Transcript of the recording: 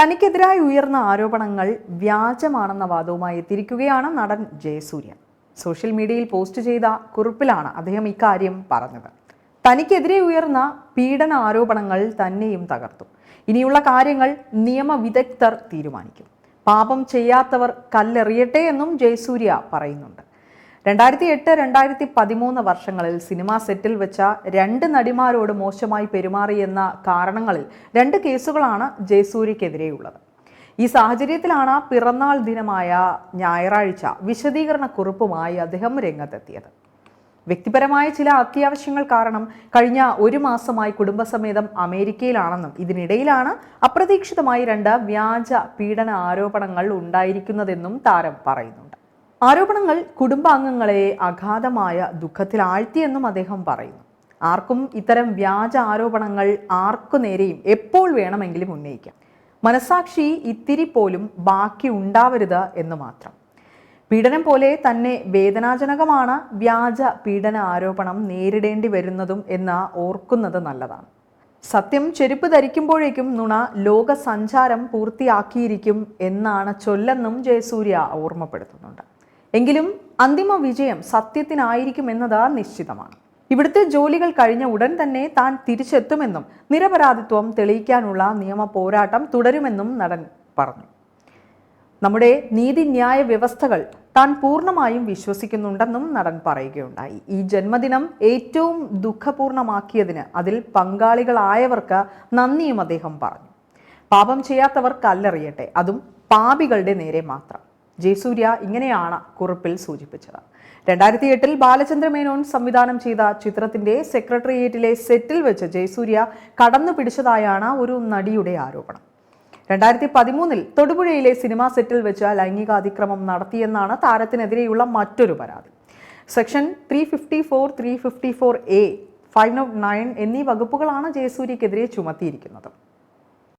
തനിക്കെതിരായി ഉയർന്ന ആരോപണങ്ങൾ വ്യാജമാണെന്ന വാദവുമായി എത്തിയിരിക്കുകയാണ് നടൻ ജയസൂര്യ സോഷ്യൽ മീഡിയയിൽ പോസ്റ്റ് ചെയ്ത കുറിപ്പിലാണ് അദ്ദേഹം ഇക്കാര്യം പറഞ്ഞത്. തനിക്കെതിരെ ഉയർന്ന പീഡന ആരോപണങ്ങൾ തന്നെയും തകർത്തു. ഇനിയുള്ള കാര്യങ്ങൾ നിയമവിദഗ്ധർ തീരുമാനിക്കും. പാപം ചെയ്യാത്തവർ കല്ലെറിയട്ടെ എന്നും ജയസൂര്യ പറയുന്നുണ്ട്. രണ്ടായിരത്തി എട്ട് രണ്ടായിരത്തി പതിമൂന്ന് വർഷങ്ങളിൽ സിനിമാ സെറ്റിൽ വെച്ച രണ്ട് നടിമാരോട് മോശമായി പെരുമാറിയെന്ന കാരണങ്ങളിൽ രണ്ട് കേസുകളാണ് ജയസൂര്യക്കെതിരെയുള്ളത്. ഈ സാഹചര്യത്തിലാണ് പിറന്നാൾ ദിനമായ ഞായറാഴ്ച വിശദീകരണ കുറിപ്പുമായി അദ്ദേഹം രംഗത്തെത്തിയത്. വ്യക്തിപരമായ ചില അത്യാവശ്യങ്ങൾ കാരണം കഴിഞ്ഞ ഒരു മാസമായി കുടുംബസമേതം അമേരിക്കയിലാണെന്നും ഇതിനിടയിലാണ് അപ്രതീക്ഷിതമായി രണ്ട് വ്യാജ പീഡന ആരോപണങ്ങൾ ഉണ്ടായിരിക്കുന്നതെന്നും താരം പറയുന്നുണ്ട് ആരോപണങ്ങൾ കുടുംബാംഗങ്ങളെ അഗാധമായ ദുഃഖത്തിലാഴ്ത്തിയെന്നും അദ്ദേഹം പറയുന്നു. ആർക്കും ഇത്തരം വ്യാജ ആരോപണങ്ങൾ ആർക്കു നേരെയും എപ്പോൾ വേണമെങ്കിലും ഉന്നയിക്കാം. മനസാക്ഷി ഇത്തിരി പോലും ബാക്കി ഉണ്ടാവരുത് എന്ന് മാത്രം. പീഡനം പോലെ തന്നെ വേദനാജനകമാണ് വ്യാജ പീഡന ആരോപണം നേരിടേണ്ടി വരുന്നതും എന്ന് ഓർക്കുന്നത് നല്ലതാണ്. സത്യം ചെരുപ്പ് ധരിക്കുമ്പോഴേക്കും നുണ ലോകസഞ്ചാരം പൂർത്തിയാക്കിയിരിക്കും എന്നാണ് ചൊല്ലെന്നും ജയസൂര്യ ഓർമ്മപ്പെടുത്തുന്നുണ്ട്. എങ്കിലും അന്തിമ വിജയം സത്യത്തിനായിരിക്കും എന്നതാ നിശ്ചിതമാണ്. ഇവിടുത്തെ ജോലികൾ കഴിഞ്ഞ ഉടൻ തന്നെ താൻ തിരിച്ചെത്തുമെന്നും നിരപരാധിത്വം തെളിയിക്കാനുള്ള നിയമ പോരാട്ടം തുടരുമെന്നും നടൻ പറഞ്ഞു. നമ്മുടെ നീതിന്യായ വ്യവസ്ഥകൾ താൻ പൂർണമായും വിശ്വസിക്കുന്നുണ്ടെന്നും നടൻ പറയുകയുണ്ടായി. ഈ ജന്മദിനം ഏറ്റവും ദുഃഖപൂർണമാക്കിയതിന് അതിൽ പങ്കാളികളായവർക്ക് നന്ദിയും അദ്ദേഹം പറഞ്ഞു. പാപം ചെയ്യാത്തവർ കല്ലെറിയട്ടെ അതും പാപികളുടെ നേരെ മാത്രം. ജയസൂര്യ ഇങ്ങനെയാണ് കുറിപ്പിൽ സൂചിപ്പിച്ചത്. രണ്ടായിരത്തി എട്ടിൽ ബാലചന്ദ്ര മേനോൻ സംവിധാനം ചെയ്ത ചിത്രത്തിന്റെ സെക്രട്ടേറിയറ്റിലെ സെറ്റിൽ വെച്ച് ജയസൂര്യ കടന്നു പിടിച്ചതായാണ് ഒരു നടിയുടെ ആരോപണം. രണ്ടായിരത്തി പതിമൂന്നിൽ തൊടുപുഴയിലെ സിനിമാ സെറ്റിൽ വെച്ച് ലൈംഗികാതിക്രമം നടത്തിയെന്നാണ് താരത്തിനെതിരെയുള്ള മറ്റൊരു പരാതി. Section three fifty four three fifty four A five nine എന്നീ വകുപ്പുകളാണ് ജയസൂര്യക്കെതിരെ ചുമത്തിയിരിക്കുന്നത്.